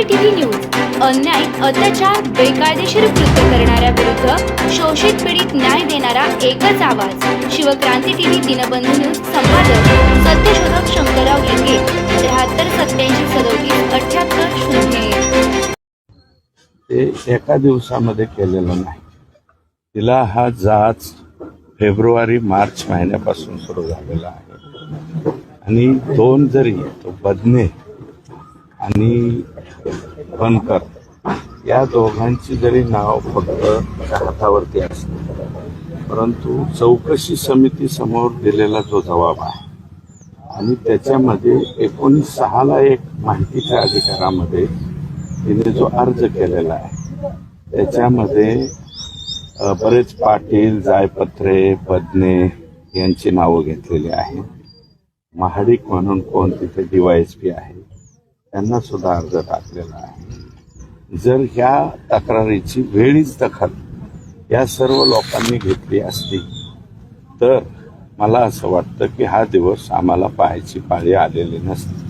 CCTV news. अन्याय अत्याचार बेकायदेशीर कृत्य करणाऱ्या विरुद्ध शोषित पीडित न्याय देणारा एकच आवाज. शिवक्रांती टीव्ही दिनबंधू न्यूज संपादक सत्यशोधक शंकरराव लिंगे त्र्याहत्तर सत्याऐंशी सदोतीस अठ्याहत्तर शून्य ते एका दिवसामध्ये केलेलं नाही. तिला हा जाच फेब्रुवारी मार्च महिन्यापासून सुरू झालेला आहे. आणि दोन जरी तो बदने आणि बनकर या दोघांची जरी नाव फक्त हातावरती असते परंतु चौकशी समिती समोर दिलेला जो जबाब आहे आणि त्याच्यामध्ये एकोणीस सहाला एक माहितीच्या अधिकारामध्ये तिने जो अर्ज केलेला आहे त्याच्यामध्ये बरेच पाटील जायपत्रे बदने यांची नावं घेतलेली आहेत. महाडिक म्हणून कोण तिथे डीवायएसपी आहे? त्यांना सुद्धा अर्ज टाकलेला आहे. जर ह्या तक्रारीची वेळीच दखल या सर्व लोकांनी घेतली असती तर मला असं वाटतं की हा दिवस आम्हाला पाहायची पाळी आलेली नसते.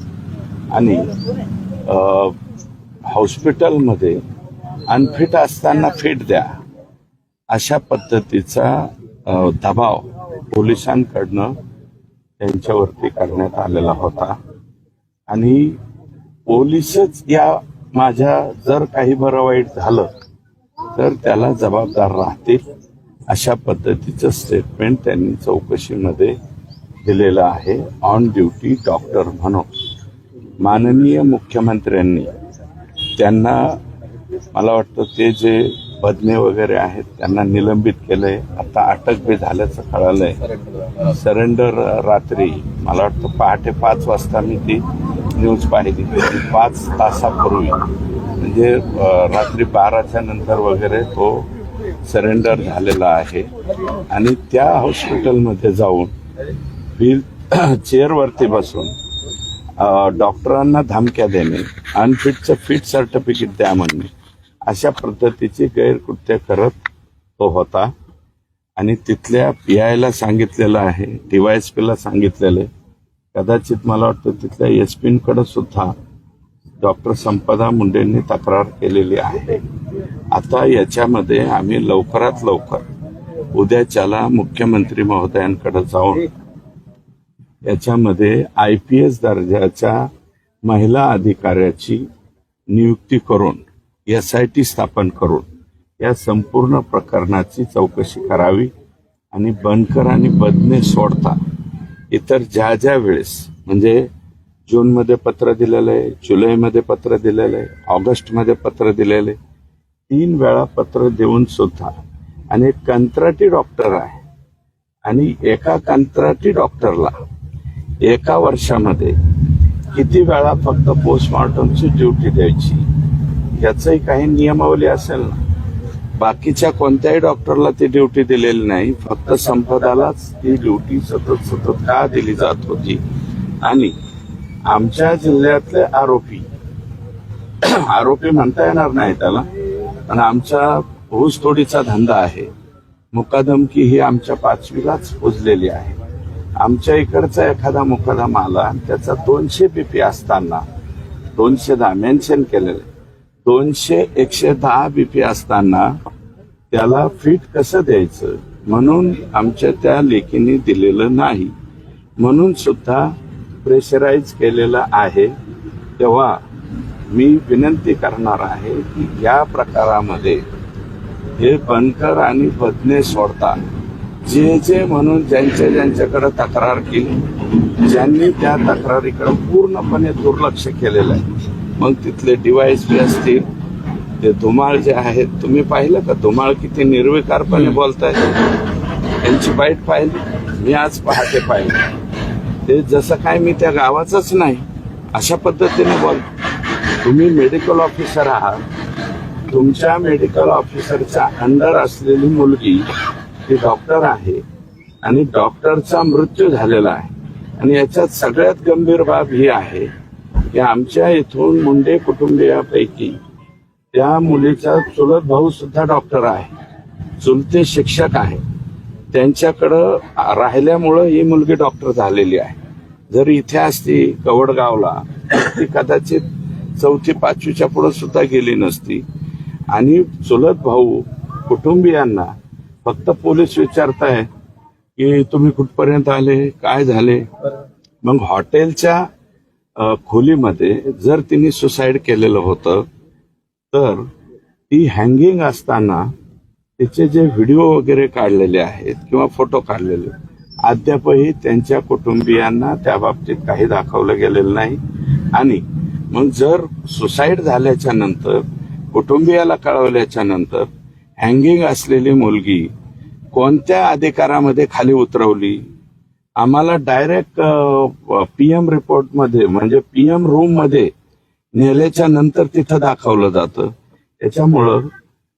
आणि हॉस्पिटलमध्ये अनफिट असताना फिट द्या अशा पद्धतीचा दबाव पोलिसांकडनं त्यांच्यावरती करण्यात आलेला होता. आणि पोलीसच या माझ्या जर काही बरं वाईट झालं तर त्याला जबाबदार राहतील अशा पद्धतीचं स्टेटमेंट त्यांनी चौकशीमध्ये दिलेलं आहे. ऑन ड्युटी डॉक्टर म्हणून. माननीय मुख्यमंत्र्यांनी त्यांना मला वाटतं ते जे बदने वगैरे आहेत त्यांना निलंबित केलंय. आता अटक बी झाल्याचं कळालंय. सरेंडर रात्री मला वाटतं पहाटे पाच वाजता मी ती न्यूज पाहिली. पाच तासापूर्वी. म्हणजे रात्री बाराच्या नंतर वगैरे तो सरेंडर झालेला आहे. आणि त्या हॉस्पिटलमध्ये जाऊन व्हील चेअरवरती बसून डॉक्टरांना धमक्या देणे अनफिटचं फिट सर्टिफिकेट द्या म्हणणे अशा पद्धतीची गैरकृत्य करत तो होता. आणि तिथल्या पी आयला सांगितलेलं आहे डी वाय एस पीला सांगितलेलं आहे कदाचित मला वाटतं तिथल्या एस पीकडे सुद्धा डॉक्टर संपदा मुंडेंनी तक्रार केलेली आहे. आता याच्यामध्ये आम्ही लवकरात लवकर उद्याच्याला मुख्यमंत्री महोदयांकडे जाऊन. याच्यामध्ये आय पी एस दर्जाच्या महिला अधिकाऱ्याची नियुक्ती करून एस आय टी स्थापन करून या संपूर्ण प्रकरणाची चौकशी करावी आणि बनकर आणि बदने सोडता इतर ज्या ज्या वेळेस म्हणजे जूनमध्ये पत्र दिलेलं आहे जुलैमध्ये पत्र दिलेलं आहे ऑगस्टमध्ये पत्र दिलेलं आहे तीन वेळा पत्र देऊन सुद्धा. आणि एक कंत्राटी डॉक्टर आहे. आणि एका कंत्राटी डॉक्टरला एका वर्षामध्ये किती वेळा फक्त पोस्टमॉर्टमची ड्युटी द्यायची? याचंही काही नियमावली असेल ना? बाकीच्या कोणत्याही डॉक्टरला ती ड्युटी दिलेली नाही. फक्त संपदालाच ती ड्युटी सतत सतत का दिली जात होती? आणि आमच्या जिल्ह्यातले आरोपी आरोपी म्हणता येणार नाही त्याला पण आमचा ऊसतोडीचा धंदा आहे. मुकादमकी ही आमच्या पाचवीलाच पुजलेली आहे. आमच्या इकडचा एखादा मुकादम आला आणि त्याचा दोनशे बीपी असताना दोनशे दहा मेन्शन केलेलं दोनशे एकशे दहा बीपी असताना त्याला फिट कसं द्यायचं? म्हणून आमच्या त्या लेखीने दिलेलं नाही. म्हणून सुद्धा प्रेशराईज केलेलं आहे. तेव्हा मी विनंती करणार आहे की या प्रकारामध्ये हे बनकर आणि बदने सोडता. जे जे म्हणून ज्यांच्या ज्यांच्याकडे तक्रार केली ज्यांनी त्या तक्रारीकडे पूर्णपणे दुर्लक्ष केलेलं आहे. मग तिथले डीवायएसपी असतील. ते धुमाळ जे आहेत तुम्ही पाहिलं का? धुमाळ किती निर्विकारपणे बोलतायत यांची बाईट पाहिली. मी आज पहाटे पाहिली. ते जसं काय मी त्या गावाचंच नाही अशा पद्धतीने बोल. तुम्ही मेडिकल ऑफिसर आहात. तुमच्या मेडिकल ऑफिसरच्या अंडर असलेली मुलगी ती डॉक्टर आहे आणि डॉक्टरचा मृत्यू झालेला आहे. आणि याच्यात सगळ्यात गंभीर बाब ही आहे. की आमच्या इथून मुंडे कुटुंबियापैकी त्या मुलीचा चुलत भाऊ सुद्धा डॉक्टर आहे. चुलते शिक्षक आहे. त्यांच्याकडं राहिल्यामुळं ही मुलगी डॉक्टर झालेली आहे. जर इथे असती कवडगावला ती कदाचित चौथी पाचवीच्या पुढे सुद्धा गेली नसती. आणि चुलत भाऊ कुटुंबियांना फक्त पोलीस विचारताय की तुम्ही कुठपर्यंत आले? काय झाले? मग हॉटेलच्या खोलीमध्ये जर तिने सुसाईड केलेलं होतं तर ती हँगिंग असताना तिचे जे व्हिडिओ वगैरे काढलेले आहेत किंवा फोटो काढलेले अद्यापही त्यांच्या कुटुंबियांना त्या बाबतीत काही दाखवलं गेलेलं नाही. आणि मग जर सुसाईड झाल्याच्यानंतर कुटुंबियाला कळवल्याच्या नंतर हँगिंग असलेली मुलगी कोणत्या अधिकारामध्ये खाली उतरवली? आम्हाला डायरेक्ट पीएम रिपोर्टमध्ये म्हणजे पीएम रूममध्ये नेल्याच्या नंतर तिथं दाखवलं जातं. त्याच्यामुळं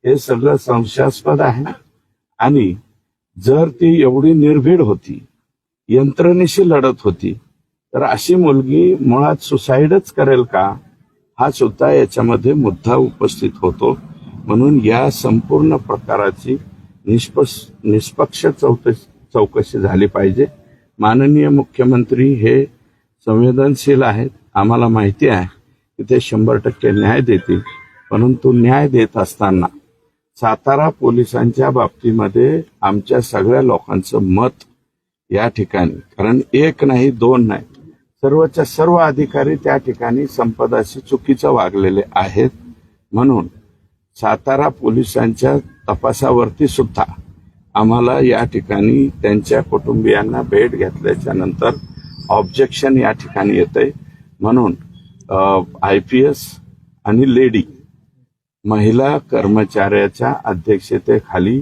हे सगळं संशयास्पद आहे. आणि जर ती एवढी निर्भीड होती यंत्रणेशी लढत होती तर अशी मुलगी मुळात सुसाईडच करेल का? हा सुद्धा याच्यामध्ये मुद्दा उपस्थित होतो. म्हणून या संपूर्ण प्रकाराची निष्पक्ष निष्पक्ष चौकशी चौकशी झाली पाहिजे. माननीय मुख्यमंत्री हे संवेदनशील आहेत. आम्हाला माहिती आहे की ते शंभर टक्के न्याय देतील. परंतु न्याय देत असताना सातारा पोलिसांच्या बाबतीमध्ये आमच्या सगळ्या लोकांचं मत या ठिकाणी कारण एक नाही दोन नाही. सर्वच्या सर्व अधिकारी त्या ठिकाणी संपदाशी चुकीचं वागलेले आहेत. म्हणून सातारा पोलिसांच्या तपासावरती सुद्धा आम्हाला या ठिकाणी त्यांच्या कुटुंबियांना भेट घेतल्याच्या नंतर ऑब्जेक्शन या ठिकाणी येतंय. म्हणून आय पी एस आणि लेडी महिला कर्मचाऱ्याच्या अध्यक्षतेखाली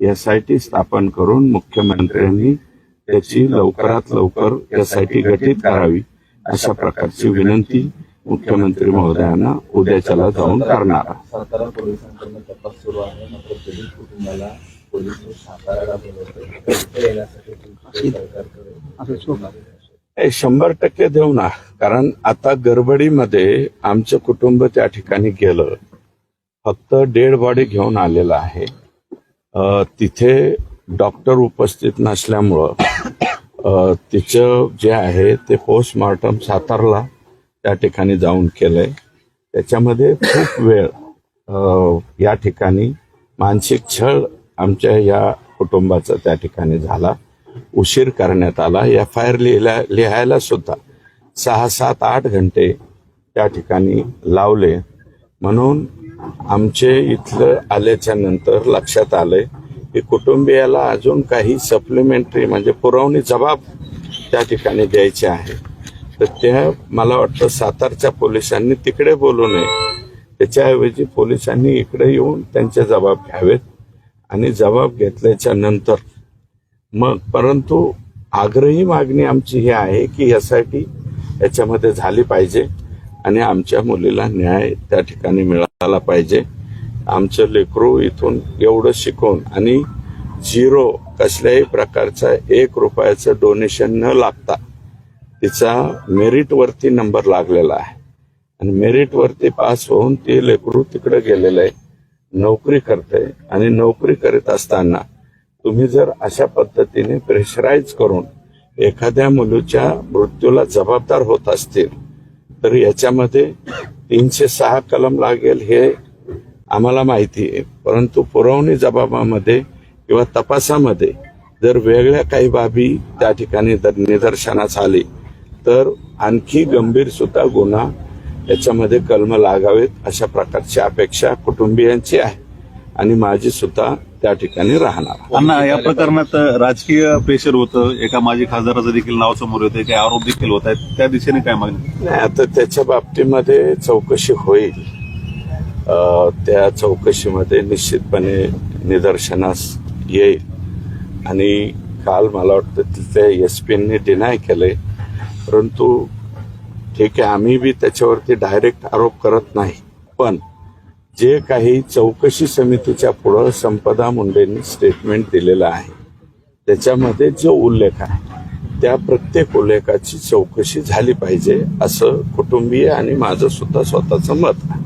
एस आय टी स्थापन करून मुख्यमंत्र्यांनी त्याची लवकरात लवकर एस आय टी गठीत करावी अशा प्रकारची विनंती मुख्यमंत्री महोदयांना उद्याच्याला जाऊन करणार शंभर टक्के देऊ ना. कारण आता गडबडीमध्ये आमचं कुटुंब त्या ठिकाणी गेलं. फक्त डेड बॉडी घेऊन आलेलं आहे. तिथे डॉक्टर उपस्थित नसल्यामुळं तिचं जे आहे ते पोस्टमॉर्टम सातारला त्या ठिकाणी जाऊन केलंय. त्याच्यामध्ये खूप वेळ या ठिकाणी मानसिक छळ आमच्या या कुटुंबाचा त्या ठिकाणी झाला. उशीर करण्यात आला. एफ आय आर लिहायला लिहायला सुद्धा सहा सात आठ घंटे त्या ठिकाणी लावले. म्हणून आमचे इथलं आल्याच्यानंतर लक्षात आलंय की कुटुंबियाला अजून काही सप्लिमेंटरी म्हणजे पुरवणी जबाब त्या ठिकाणी द्यायचे आहे. तर त्या मला वाटतं सातारच्या पोलिसांनी तिकडे बोलू नये. त्याच्याऐवजी पोलिसांनी इकडे येऊन त्यांचे जबाब घ्यावेत. आणि जबाब घेतल्याच्या नंतर. मग परंतु आग्रही मागणी आमची ही आहे की यासाठी याच्यामध्ये झाली पाहिजे आणि आमच्या मुलीला न्याय त्या ठिकाणी मिळाला पाहिजे. आमचं लेकरू इथून एवढं शिकून आणि झिरो कसल्याही प्रकारचा एक रुपयाचं डोनेशन न लागता तिचा मेरिटवरती नंबर लागलेला आहे. आणि मेरिटवरती पास होऊन ते लेकरू तिकडे गेलेलं आहे. नोकरी करते आणि नोकरी करीत असताना तुम्ही जर अशा पद्धतीने प्रेशराईज करून एखाद्या मुलीच्या मृत्यूला जबाबदार होत असतील तर याच्यामध्ये तीनशे सहा कलम लागेल हे आम्हाला माहिती आहे. परंतु पुरवणी जबाबामध्ये किंवा तपासामध्ये जर वेगळ्या काही बाबी त्या ठिकाणी निदर्शनास आली तर आणखी गंभीर सुद्धा गुन्हा याच्यामध्ये कलम लागावेत अशा प्रकारची अपेक्षा कुटुंबियांची आहे. आणि माझी सुद्धा त्या ठिकाणी राहणार अण्णा या प्रकरणात राजकीय प्रेशर होतं. एका माजी खासदाराचं देखील नाव समोर येतं काही आरोप देखील होत आहेत. त्या दिशेने काय मागणी? नाही आता त्याच्या बाबतीमध्ये चौकशी होईल. त्या चौकशीमध्ये निश्चितपणे निदर्शनास येईल. आणि काल मला वाटतं तिथल्या एस पीने डिनाय केलंय. परंतु म्हणजे ठीक आहे आम्ही बी त्याच्यावरती डायरेक्ट आरोप करत नाही. पण जे काही चौकशी समितीच्या पुढं संपदा मुंडेंनी स्टेटमेंट दिलेलं आहे त्याच्यामध्ये जो उल्लेख आहे त्या प्रत्येक उल्लेखाची चौकशी झाली पाहिजे असं कुटुंबीय आणि माझं सुद्धा स्वतःचं मत आहे.